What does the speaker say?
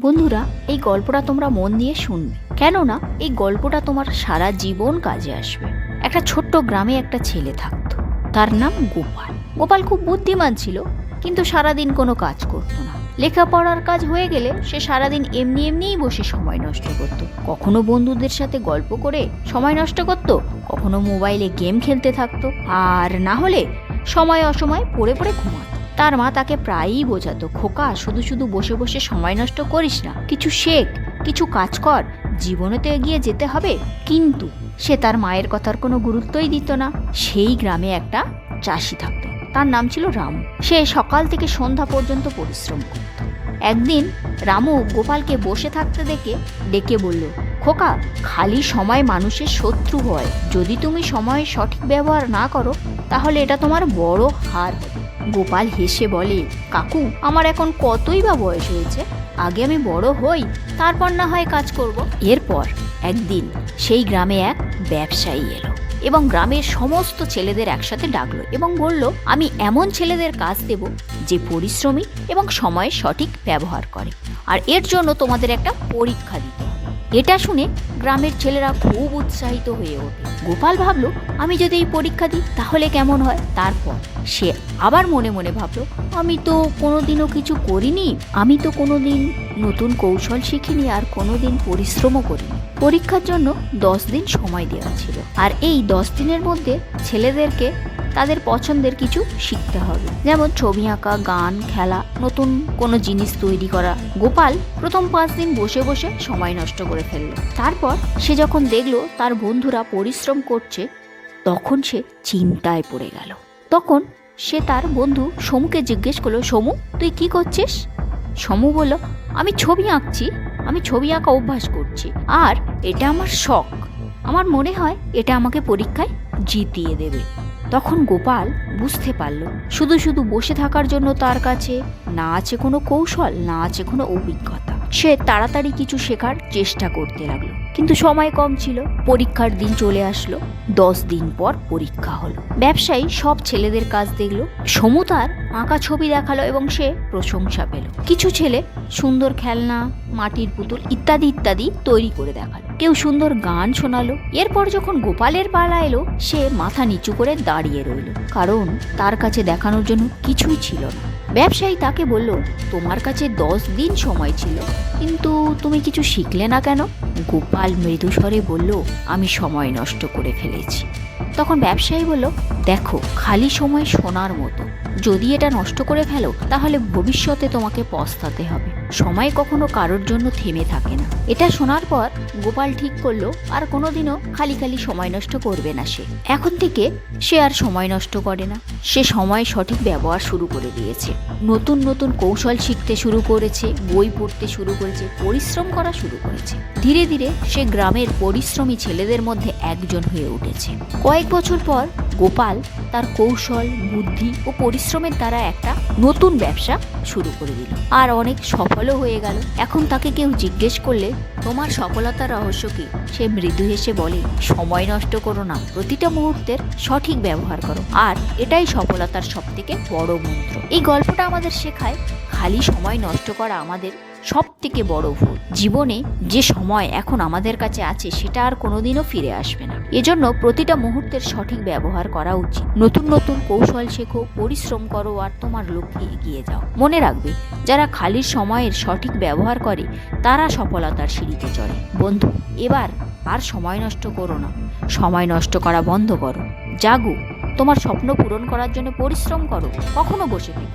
বন্ধুরা, এই গল্পটা তোমরা মন দিয়ে শুনবে। কেননা, এই গল্পটা তোমার সারা জীবন কাজে আসবে। একটা ছোট্ট গ্রামে একটা ছেলে থাকতো। তার নাম গোপাল। গোপাল খুব বুদ্ধিমান ছিল, কিন্তু সারাদিন কোনো কাজ করতো না। লেখাপড়ার কাজ হয়ে গেলে সে সারাদিন এমনি এমনিই বসে সময় নষ্ট করত। কখনো বন্ধুদের সাথে গল্প করে সময় নষ্ট করত, কখনো মোবাইলে গেম খেলতে থাকতো, আর না হলে সময় অসময় পড়ে পড়ে ঘুমাতো। তার মা তাকে প্রায়ই বোঝাতো, খোকা, শুধু শুধু বসে বসে সময় নষ্ট করিস না, কিছু শেখ, কিছু কাজ কর, জীবনে তো এগিয়ে যেতে হবে। কিন্তু সে তার মায়ের কথার কোনো গুরুত্বই দিত না। সেই গ্রামে একটা চাষি থাকতো, তার নাম ছিল রামু। সে সকাল থেকে সন্ধ্যা পর্যন্ত পরিশ্রম করত। একদিন রামু গোপালকে বসে থাকতে দেখে, ডেকে বলল খোকা খালি সময় মানুষের শত্রু হয়। যদি তুমি সময় সঠিক ব্যবহার না করো, তাহলে এটা তোমার বড় হার। গোপাল হেসে বলে, কাকু, আমার এখন কতই বা বয়স হয়েছে? আগে আমি বড় হই, তারপর না হয় কাজ করব। এরপর একদিন সেই গ্রামে এক ব্যবসায়ী এলো এবং গ্রামের সমস্ত ছেলেদের একসাথে ডাকলো এবং বলল, আমি এমন ছেলেদের কাজ দেব যে পরিশ্রমী এবং সময়ের সঠিক ব্যবহার করে। আর এর জন্য তোমাদের একটা পরীক্ষা এটা শুনে গ্রামের ছেলেরা খুব উৎসাহিত হয়ে ওঠে। গোপাল ভাবল, আমি যদি এই পরীক্ষা দিই, তাহলে কেমন হয়? তারপর সে আবার মনে মনে ভাবল, আমি তো কোনোদিনও কিছু করিনি। আমি তো কোনোদিন নতুন কৌশল শিখিনি আর কোনোদিন পরিশ্রমও করিনি। পরীক্ষার জন্য দশ দিন সময় দেওয়া ছিল। আর এই দশ দিনের মধ্যে ছেলেদেরকে তাদের পছন্দের কিছু শিখতে হবে। যেমন ছবি আঁকা, গান, খেলা, নতুন কোনো জিনিস তৈরি করা। গোপাল প্রথম পাঁচ দিন বসে বসে সময় নষ্ট করে ফেলল। তারপর সে যখন দেখল তার বন্ধুরা পরিশ্রম করছে, তখন সে চিন্তায় পড়ে গেল। তখন সে তার বন্ধু সমুকে জিজ্ঞেস করল, সমু, তুই কি করছিস? সমু বলল, আমি ছবি আঁকছি, আমি ছবি আঁকা অভ্যাস করছি। আর এটা আমার শখ। আমার মনে হয় এটা আমাকে পরীক্ষায় জিতিয়ে দেবে। তখন গোপাল বুঝতে পারল, শুধু শুধু বসে থাকার জন্য তার কাছে না আছে কোনো কৌশল, না আছে কোনো অভিজ্ঞতা। সে তাড়াতাড়ি কিছু শেখার চেষ্টা করতে লাগল। কিন্তু সময় কম ছিল, পরীক্ষার দিন চলে আসলো, দশ দিন পর পরীক্ষা হলো। ব্যবসায়ী সব ছেলেদের কাজ দেখল, সমু তার আঁকা ছবি দেখাল এবং সে প্রশংসা পেল। কিছু ছেলে সুন্দর খেলনা, মাটির পুতুল ইত্যাদি ইত্যাদি তৈরি করে দেখাল। কেউ সুন্দর গান শোনালো। এরপর যখন গোপালের পালা এলো, সে মাথা নিচু করে দাঁড়িয়ে রইল। কারণ তার কাছে দেখানোর জন্য কিছুই ছিল না। ব্যবসায়ী তাকে বলল, তোমার কাছে দশ দিন সময় ছিল, কিন্তু তুমি কিছু শিখলে না কেন? গোপাল মৃদুস্বরে বলল, আমি সময় নষ্ট করে ফেলেছি। তখন ব্যবসায়ী বলল, দেখো, খালি সময় সোনার মতো। যদি এটা নষ্ট করে ফেলো, তাহলে ভবিষ্যতে তোমাকে পস্তাতে হবে। সময় কখনো কারোর জন্য থেমে থাকে না। এটা শোনার পর গোপাল ঠিক করল, আর কোনোদিনও খালি খালি সময় নষ্ট করবে না সে। এখন থেকে সে আর সময় নষ্ট করে না। সে সময় সঠিক ব্যবহার শুরু করে দিয়েছে। নতুন নতুন কৌশল শিখতে শুরু করেছে, বই পড়তে শুরু করেছে, পরিশ্রম করা শুরু করেছে। ধীরে ধীরে সে গ্রামের পরিশ্রমী ছেলেদের মধ্যে একজন হয়ে উঠেছে। কয়েক বছর পর গোপাল তার কৌশল, বুদ্ধি ও পরিশ্রমের দ্বারা একটা নতুন ব্যবসা শুরু করে দিল। আর অনেক সফলও হয়ে গেল। এখন তাকে কেউ জিজ্ঞেস করলে, তোমার সফলতার রহস্য কি? সে মৃদু হেসে বলে, সময় নষ্ট করো না। প্রতিটা মুহূর্তের সঠিক ব্যবহার করো। আর এটাই সফলতার সব থেকে বড় মন্ত্র। এই গল্পটা আমাদের শেখায় খালি সময় নষ্ট করা আমাদের সব থেকে বড় ভুল। জীবনে যে সময় এখন আমাদের কাছে আছে, সেটা আর কোনোদিনও ফিরে আসবে না। এজন্য প্রতিটা মুহূর্তের সঠিক ব্যবহার করা উচিত। নতুন নতুন কৌশল শেখো, পরিশ্রম করো আর তোমার লক্ষ্যে এগিয়ে যাও। মনে রাখবে, যারা খালি সময়ের সঠিক ব্যবহার করে, তারা সফলতার সিঁড়িতে চড়ে। বন্ধু, এবার আর সময় নষ্ট করো না। সময় নষ্ট করা বন্ধ করো। জাগো, তোমার স্বপ্ন পূরণ করার জন্য পরিশ্রম করো। কখনো বসে থেকো।